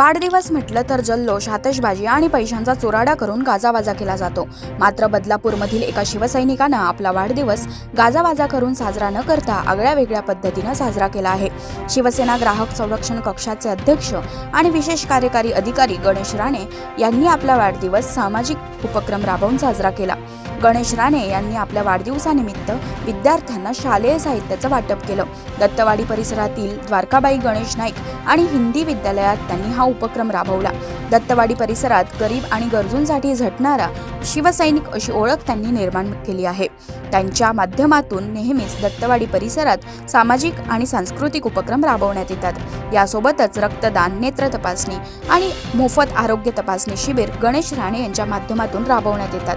वाढदिवस म्हटलं तर जल्लोष आतषबाजी आणि पैशांचा चोराडा करून गाजावाजा केला जातो. मात्र बदलापूरमधील एका शिवसैनिकानं आपला वाढदिवस गाजावाजा करून साजरा न करता आगळ्या वेगळ्या पद्धतीनं साजरा केला आहे. शिवसेना ग्राहक संरक्षण कक्षाचे अध्यक्ष आणि विशेष कार्यकारी अधिकारी गणेश राणे यांनी आपला वाढदिवस सामाजिक उपक्रम राबवून साजरा केला. गणेश राणे यांनी आपल्या वाढदिवसानिमित्त विद्यार्थ्यांना शालेय साहित्याचं वाटप केलं. दत्तवाडी परिसरातील द्वारकाबाई गणेश नाईक आणि हिंदी विद्यालयात त्यांनी हा उपक्रम राबवला. दत्तवाडी परिसरात गरीब आणि गरजूंसाठी झटणारा शिवसैनिक अशी ओळख त्यांनी निर्माण केली आहे. त्यांच्या माध्यमातून नेहमीच दत्तवाडी परिसरात सामाजिक आणि सांस्कृतिक उपक्रम राबवण्यात येतात. यासोबतच रक्तदान नेत्र तपासणी आणि मोफत आरोग्य तपासणी शिबिर गणेश राणे यांच्या माध्यमातून राबवण्यात येतात.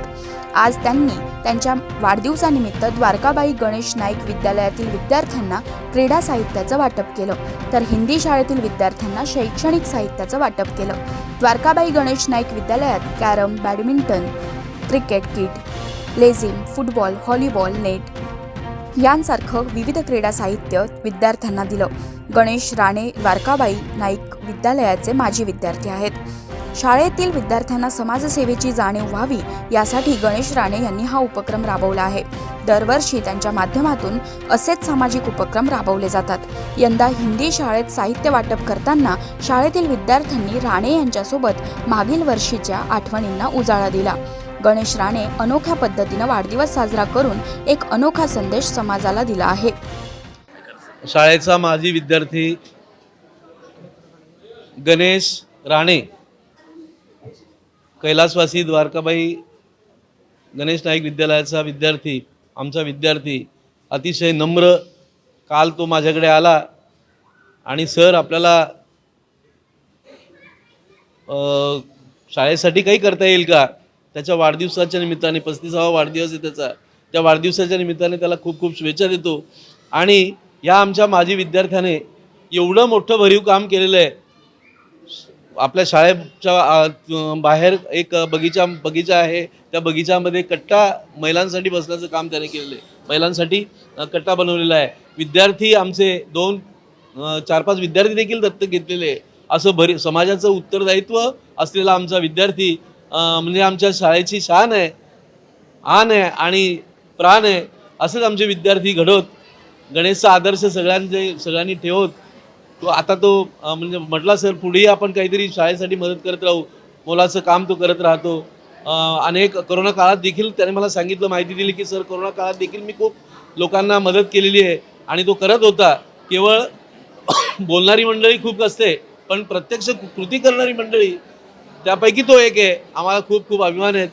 आज त्यांनी त्यांच्या वाढदिवसानिमित्त द्वारकाबाई गणेश नाईक विद्यालयातील विद्यार्थ्यांना क्रीडा साहित्याचं वाटप केलं तर हिंदी शाळेतील विद्यार्थ्यांना शैक्षणिक साहित्याचं वाटप केलं. द्वारकाबाई गणेश नाईक विद्यालयात कॅरम बॅडमिंटन क्रिकेट किट लेझिम फुटबॉल व्हॉलीबॉल नेट यांसारखं विविध क्रीडा साहित्य विद्यार्थ्यांना दिलं. गणेश राणे द्वारकाबाई नाईक विद्यालयाचे माजी विद्यार्थी आहेत. शाळेतील विद्यार्थ्यांना समाजसेवेची जाणीव व्हावी यासाठी गणेश राणे यांनी हा उपक्रम राबवला आहे. दरवर्षी त्यांच्या माध्यमातून असेच सामाजिक उपक्रम राबवले जातात. यंदा हिंदी शाळेत साहित्य वाटप करताना शाळेतील विद्यार्थ्यांनी राणे यांच्यासोबत मागील वर्षीच्या आठवणींना उजाळा दिला. गणेश राणे अनोख्या पद्धतीनं वाढदिवस साजरा करून एक अनोखा संदेश समाजाला दिला आहे. शाळेचा माजी विद्यार्थी गणेश राणे कैलासवासी द्वारकाबाई गणेश नाईक विद्यालयाचा विद्यार्थी आमचा विद्यार्थी अतिशय नम्र काल तो माझ्याकडे आला आणि सर आपल्याला शाळेसाठी काही करता येईल का? त्याच्या वाढदिवसाच्या निमित्ताने पस्तीसावा वाढदिवस आहे त्याचा. त्या वाढदिवसाच्या निमित्ताने त्याला खूप खूप शुभेच्छा देतो. आणि या आमच्या माजी विद्यार्थ्याने एवढं मोठं भरीव काम केलेलं आहे. आपल्या शाळेच्या बाहेर एक बगीचा बगीचा आहे. त्या बगीचामध्ये कट्टा महिलांसाठी बसण्याचं काम त्याने केलेलं आहे. महिलांसाठी कट्टा बनवलेला आहे. विद्यार्थी आमचे दोन चार पाच विद्यार्थी देखील दत्तक घेतलेले आहे. असं भरी समाजाचं उत्तरदायित्व असलेला आमचा विद्यार्थी म्हणजे आमच्या शाळेची शान आहे आन आहे आणि प्राण आहे असंच आमचे विद्यार्थी घडवत गणेशचा आदर्श सगळ्यांचे सगळ्यांनी ठेवत तो आता तो म्हणजे म्हटला सर पुढेही आपण काहीतरी शाळेसाठी मदत करत राहू मोलाचं काम तो करत राहतो. अनेक करोना काळात देखील त्याने मला सांगितलं माहिती दिली की सर करोना काळात देखील मी खूप लोकांना मदत केलेली आहे आणि तो करत होता. केवळ बोलणारी मंडळी खूप असते पण प्रत्यक्ष कृती करणारी मंडळी त्यापैकी तो एक आहे. आम्हाला खूप खूप अभिमान आहेत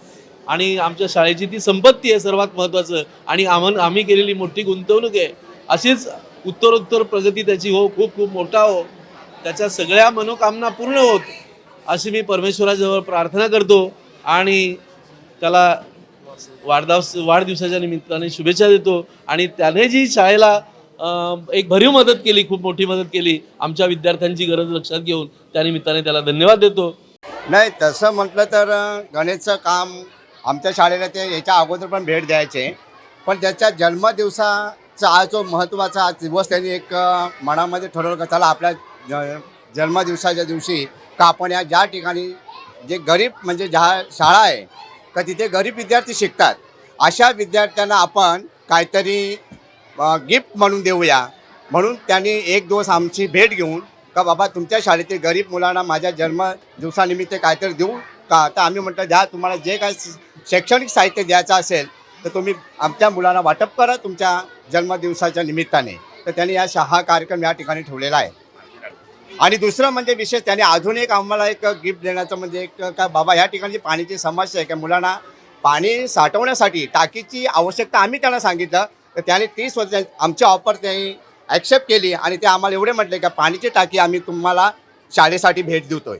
आणि आमच्या शाळेची ती संपत्ती आहे सर्वात महत्त्वाचं आणि आम्हा आम्ही केलेली मोठी गुंतवणूक आहे. अशीच उत्तरोत्तर प्रगती त्याची हो खूप खूप मोठा हो. त्याच्या सगळ्या मनोकामना पूर्ण होत. अशी मी परमेश्वराजवळ प्रार्थना करतो. आणि त्याला वाढदिवस वाढदिवसाच्या निमित्ताने शुभेच्छा देतो. आणि त्याने जी शाळेला एक भरीव मदत केली खूप मोठी मदत केली आमच्या विद्यार्थ्यांची गरज लक्षात घेऊन त्यानिमित्ताने त्याला धन्यवाद देतो. नाही तसं म्हटलं तर गणेशचं काम आमच्या शाळेला ते याच्या अगोदर पण भेट द्यायचे. पण त्याच्या जन्मदिवसाचा आज जो महत्त्वाचा आज दिवस त्यांनी एक मनामध्ये ठरवलं का चला आपल्या ज- जन्मदिवसाच्या दिवशी का आपण या ज्या ठिकाणी जे गरीब म्हणजे ज्या शाळा आहे का तिथे गरीब विद्यार्थी शिकतात अशा विद्यार्थ्यांना आपण काहीतरी गिफ्ट म्हणून देऊया. म्हणून त्यांनी एक दिवस आमची भेट घेऊन का बाबा तुमच्या शाळेतील गरीब मुलांना माझ्या जन्मदिवसानिमित्त काहीतरी देऊ का? तर आम्ही म्हटलं द्या तुम्हाला जे काय शैक्षणिक साहित्य द्यायचं असेल तर तुम्ही आमच्या मुलांना वाटप करा तुमच्या जन्मदिवसाच्या निमित्ताने. तर त्यांनी या शा हा कार्यक्रम या ठिकाणी ठेवलेला आहे. आणि दुसरं म्हणजे विशेष त्याने अजून एक आम्हाला एक गिफ्ट देण्याचं म्हणजे एक का बाबा ह्या ठिकाणी पाण्याची समस्या आहे का? मुलांना पाणी साठवण्यासाठी टाकीची आवश्यकता आम्ही त्यांना सांगितलं. तर त्याने तीस वर्ष आमची ऑफर त्यांनी ॲक्सेप्ट केली आणि ते आम्हाला एवढे म्हटले का पाण्याची टाकी आम्ही तुम्हाला शाळेसाठी भेट देतोय.